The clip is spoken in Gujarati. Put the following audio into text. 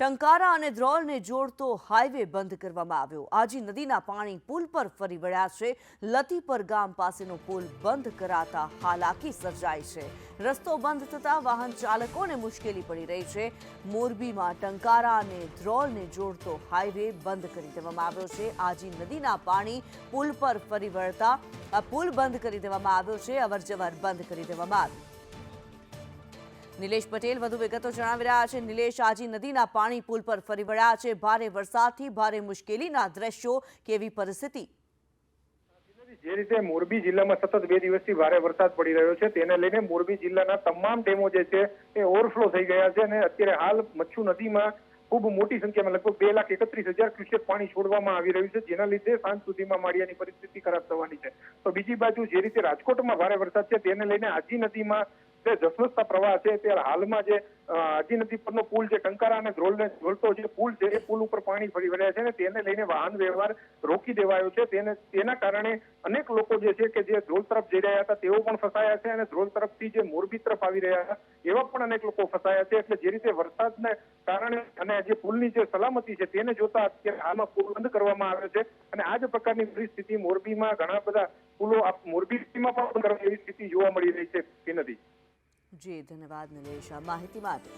ટંકારા અને ધ્રોલને જોડતો હાઈવે બંધ કરવામાં આવ્યો. આજી નદીના પાણી પુલ પર ફરી વળ્યા છે. લતીપર ગામ પાસેનો પુલ બંધ કરાતા હાલાકી સર્જાઈ છે. રસ્તો બંધ થતા વાહન ચાલકોને મુશ્કેલી પડી રહી છે. મોરબીમાં ટંકારા અને ધ્રોલને જોડતો હાઈવે બંધ કરી દેવામાં આવ્યો છે. આજી નદીના પાણી પુલ પર ફરી વળતા પુલ બંધ કરી દેવામાં આવ્યો છે. અવરજવર બંધ કરી દેવામાં આવી નિલેશ પટેલ વધુ વિગતો જણાવી રહ્યા છે. નિલેશ આજી નદીના પાણી પુલ પર ફરી વળ્યા છે. ભારે વરસાદથી ભારે મુશ્કેલીના દ્રશ્યો કેવી પરિસ્થિતિ? જે રીતે મોરબી જિલ્લામાં સતત બે દિવસથી ભારે વરસાદ પડી રહ્યો છે, તેને લઈને મોરબી જિલ્લાના તમામ ડેમો જે છે, એ ઓવરફ્લો થઈ ગયા છે અને અત્યારે હાલ મચ્છુ નદીમાં ખૂબ મોટી સંખ્યામાં લગભગ બે લાખ એકત્રીસ હજાર ક્યુસેક પાણી છોડવામાં આવી રહ્યું છે, જેના લીધે સાંજ સુધીમાં માળિયાની પરિસ્થિતિ ખરાબ થવાની છે. તો બીજી બાજુ જે રીતે રાજકોટમાં ભારે વરસાદ છે, તેને લઈને આજી નદીમાં જે ધસમસતા પ્રવાહ છે ત્યારે હાલમાં જે આજી નદી પરનો પુલ જે ટંકારા અને ધ્રોલને જોડતો જે પુલ છે, એ પુલ ઉપર પાણી ફરી વળ્યા છે અને તેને લઈને વાહન વ્યવહાર રોકી દેવાયો છે. તેને, તેના કારણે અનેક લોકો જે છે કે જે ધ્રોલ તરફ જઈ રહ્યા હતા, તેઓ પણ ફસાયા છે અને ધ્રોલ તરફથી જે મોરબી તરફ આવી રહ્યા હતા, એવા પણ અનેક લોકો ફસાયા છે. એટલે જે રીતે વરસાદને કારણે અને જે પુલની જે સલામતી છે, તેને જોતા અત્યારે હાલમાં પુલ બંધ કરવામાં આવ્યો છે અને આ જ પ્રકારની પરિસ્થિતિ મોરબીમાં ઘણા બધા પુલો મોરબીમાં પણ બંધ કરવા એવી સ્થિતિ જોવા મળી રહી છે, તે નથી. જી ધન્યવાદ નિલેશ. આ માહિતી માટે